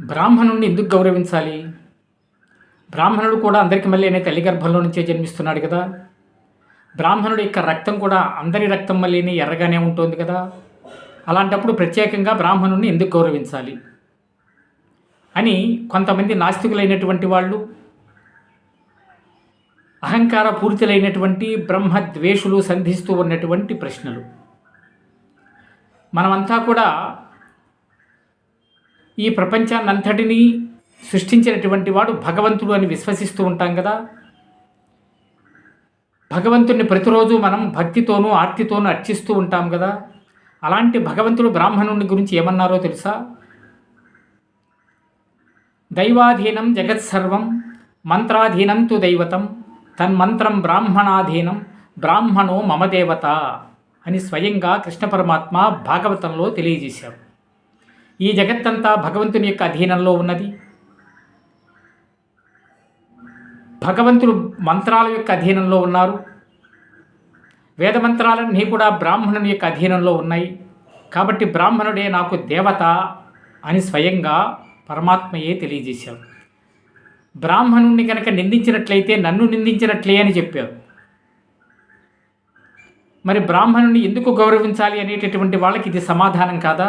బ్రాహ్మణుణ్ణి ఎందుకు గౌరవించాలి? బ్రాహ్మణుడు కూడా అందరికి మళ్ళీ అనే తల్లి గర్భంలో నుంచే జన్మిస్తున్నాడు కదా. బ్రాహ్మణుడి యొక్క రక్తం కూడా అందరి రక్తం మళ్ళీని ఎర్రగానే ఉంటుంది కదా. అలాంటప్పుడు ప్రత్యేకంగా బ్రాహ్మణుణ్ణి ఎందుకు గౌరవించాలి? అని కొంతమంది నాస్తికులైనటువంటి వాళ్ళు అహంకార పూరితులైనటువంటి బ్రహ్మద్వేషులు సంధిస్తూ ఉన్నటువంటి ప్రశ్నలు. మనమంతా కూడా ఈ ప్రపంచాన్నంతటినీ సృష్టించినటువంటి వాడు భగవంతుడు అని విశ్వసిస్తూ ఉంటాం కదా. భగవంతుడిని ప్రతిరోజు మనం భక్తితోనూ ఆర్తితోనూ అర్చిస్తూ ఉంటాం కదా. అలాంటి భగవంతుడు బ్రాహ్మణుని గురించి ఏమన్నారో తెలుసా? దైవాధీనం జగత్సర్వం మంత్రాధీనం తు దైవతం తన్మంత్రం బ్రాహ్మణాధీనం బ్రాహ్మణో మమ దేవత అని స్వయంగా కృష్ణ పరమాత్మ భాగవతంలో తెలియజేశారు. ఈ జగత్తంతా భగవంతుని యొక్క అధీనంలో ఉన్నది. భగవంతుడు మంత్రాల యొక్క అధీనంలో ఉన్నారు. వేద మంత్రాలన్నీ కూడా బ్రాహ్మణుని యొక్క అధీనంలో ఉన్నాయి. కాబట్టి బ్రాహ్మణుడే నాకు దేవత అని స్వయంగా పరమాత్మయే తెలియజేశాడు. బ్రాహ్మణుణ్ణి కనుక నిందించినట్లయితే నన్ను నిందించినట్లే అని చెప్పారు మరి బ్రాహ్మణుని ఎందుకు గౌరవించాలి అనేటటువంటి వాళ్ళకి ఇది సమాధానం కాదా?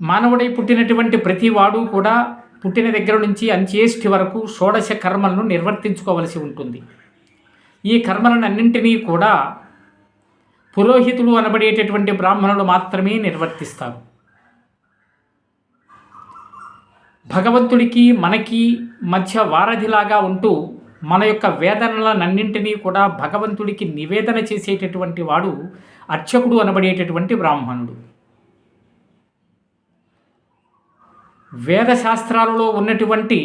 మానవుడై పుట్టినటువంటి ప్రతి వాడు కూడా పుట్టిన దగ్గర నుంచి అంత్యేష్టి వరకు షోడశ కర్మలను నిర్వర్తించుకోవలసి ఉంటుంది. ఈ కర్మలను అన్నింటినీ కూడా పురోహితులు అనబడేటటువంటి బ్రాహ్మణులు మాత్రమే నిర్వర్తిస్తారు. భగవంతుడికి మనకి మధ్య వారధిలాగా ఉంటూ మన యొక్క వేదనలనన్నింటినీ కూడా భగవంతుడికి నివేదన చేసేటటువంటి వాడు అర్చకుడు అనబడేటటువంటి బ్రాహ్మణుడు. వేదశాస్త్రాలలో ఉన్నటువంటి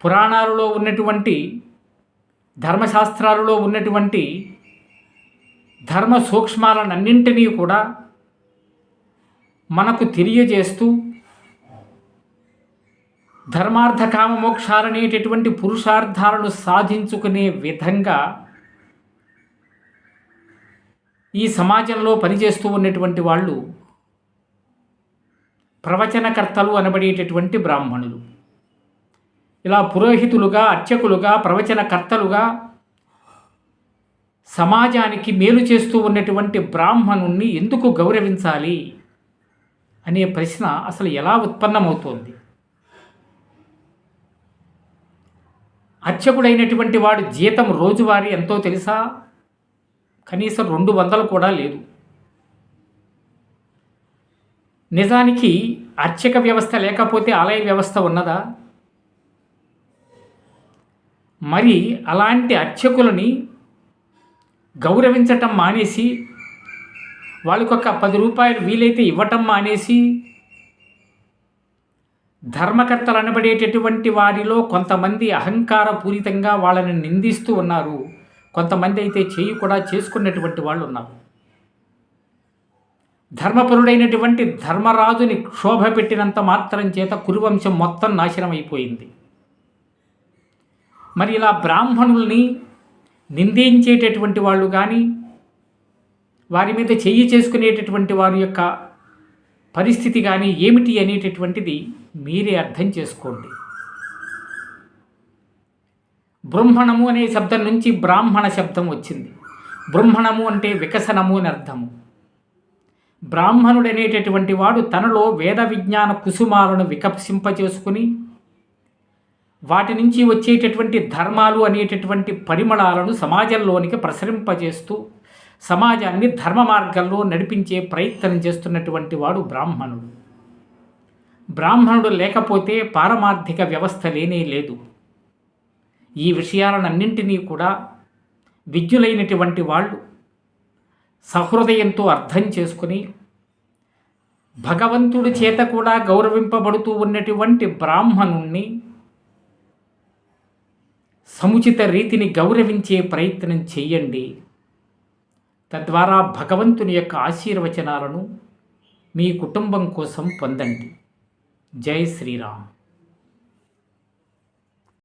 పురాణాలలో ఉన్నటువంటి ధర్మశాస్త్రాలలో ఉన్నటువంటి ధర్మ సూక్ష్మాలన్నింటినీ కూడా మనకు తెలియజేస్తూ ధర్మార్థ కామ మోక్షాలనేటటువంటి పురుషార్థాలను సాధించుకునే విధంగా ఈ సమాజంలో పనిచేస్తూ ఉన్నటువంటి వాళ్ళు ప్రవచనకర్తలు అనబడేటటువంటి బ్రాహ్మణులు. ఇలా పురోహితులుగా అర్చకులుగా ప్రవచనకర్తలుగా సమాజానికి మేలు చేస్తూ ఉన్నటువంటి బ్రాహ్మణుణ్ణి ఎందుకు గౌరవించాలి అనే ప్రశ్న అసలు ఎలా ఉత్పన్నమవుతోంది? అర్చకుడైనటువంటి వాడు జీతం రోజువారీ ఎంతో తెలుసా? కనీసం రెండు వందలు కూడా లేదు. నిజానికి అర్చక వ్యవస్థ లేకపోతే ఆలయ వ్యవస్థ ఉన్నదా? మరి అలాంటి అర్చకులని గౌరవించటం మానేసి వాళ్ళకొక పది రూపాయలు వీలైతే ఇవ్వటం మానేసి ధర్మకర్తలు అనబడేటటువంటి వారిలో కొంతమంది అహంకారపూరితంగా వాళ్ళని నిందిస్తూ ఉన్నారు. కొంతమంది అయితే చేయి కూడా చేసుకున్నటువంటి వాళ్ళు ఉన్నారు ధర్మపరుడైనటువంటి ధర్మరాజుని క్షోభ పెట్టినంత మాత్రం చేత కురువంశం మొత్తం నాశనం అయిపోయింది మరి ఇలా బ్రాహ్మణుల్ని నిందించేటటువంటి వాళ్ళు కానీ వారి మీద చెయ్యి చేసుకునేటటువంటి వారి యొక్క పరిస్థితి కానీ ఏమిటి అనేటటువంటిది మీరే అర్థం చేసుకోండి. బ్రహ్మణము అనే శబ్దం నుంచి బ్రాహ్మణ శబ్దం వచ్చింది. బ్రహ్మణము అంటే వికసనము అని అర్థము. బ్రాహ్మణుడనేటటువంటి వాడు తనలో వేద విజ్ఞాన కుసుమాలను వికసింపచేసుకుని వాటి నుంచి వచ్చేటటువంటి ధర్మాలు అనేటటువంటి పరిమళాలను సమాజంలోనికి ప్రసరింపజేస్తూ సమాజాన్ని ధర్మ మార్గంలో నడిపించే ప్రయత్నం చేస్తున్నటువంటి వాడు బ్రాహ్మణుడు. బ్రాహ్మణుడు లేకపోతే పారమార్థిక వ్యవస్థ లేనే లేదు. ఈ విషయాలన్నింటినీ కూడా విద్యులైనటువంటి వాళ్ళు సహృదయంతో అర్థం చేసుకుని భగవంతుడి చేత కూడా గౌరవింపబడుతూ ఉన్నటువంటి బ్రాహ్మణుణ్ణి సముచిత రీతిని గౌరవించే ప్రయత్నం చేయండి తద్వారా భగవంతుని యొక్క ఆశీర్వచనాలను మీ కుటుంబం కోసం పొందండి. జై శ్రీరామ్.